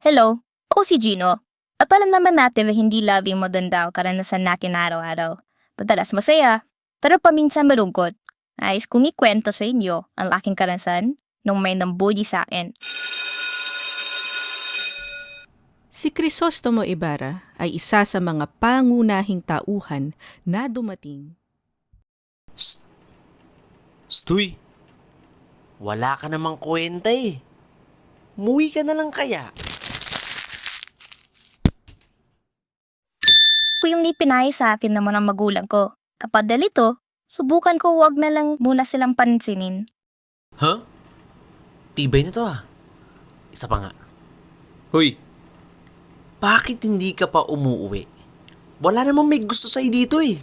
Hello, ako si Gino. Apalam naman natin na hindi labing maganda ang karanasan natin araw-araw. Madalas masaya, pero paminsan malungkot. Nais kong ikwento sa inyo ang aking karanasan nung may nambuli sa akin. Si Crisostomo Ibarra ay isa sa mga pangunahing tauhan na dumating. Stoy, wala ka namang kwenta eh. Muwi ka na lang kaya. Po yung ipinay sa akin naman ng magulang ko. Kapag dalito, subukan ko wag na lang muna silang pansinin. Huh? Tibay na to ah. Isa pa nga. Hoy, bakit hindi ka pa umuwi? Wala namang may gusto sa'yo dito eh.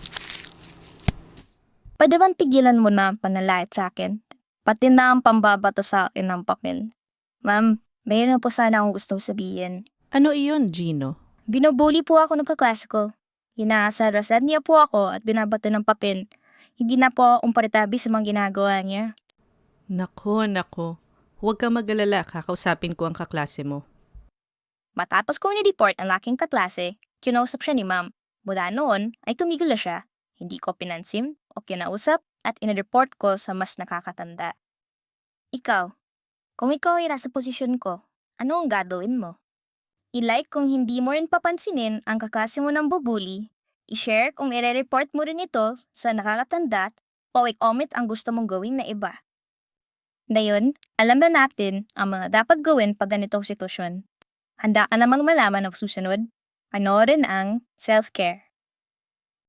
Pwede bang pigilan mo na ang panalait sa akin? Pati na ang pambabata sa akin ng papel. Ma'am, mayroon po sana akong gustong sabihin. Ano iyon, Gino? Binubuli po ako ng kaklase ko. Inaasarasan niya po ako at binabata ng papel. Hindi na po akong paritabi sa mga ginagawa niya. Nako, nako. Huwag ka mag-alala, kakausapin ko ang kaklase mo. Matapos ko ni-report ang aking kaklase, kinausap siya ni ma'am. Mula noon ay tumigil na siya. Hindi ko pinansim o kinausap at inireport ko sa mas nakakatanda. Ikaw, kung ikaw ay nasa posisyon ko, ano ang gagawin mo? I-like kung hindi mo rin papansinin ang kaklase mo ng bubuli, i-share kung ire-report mo rin ito sa nakakatanda o i-comment ang gusto mong gawin na iba. Ngayon, alam na natin ang mga dapat gawin pag ganitong sitwasyon. Handa ka namang malaman ang susunod? Panoorin ang self-care.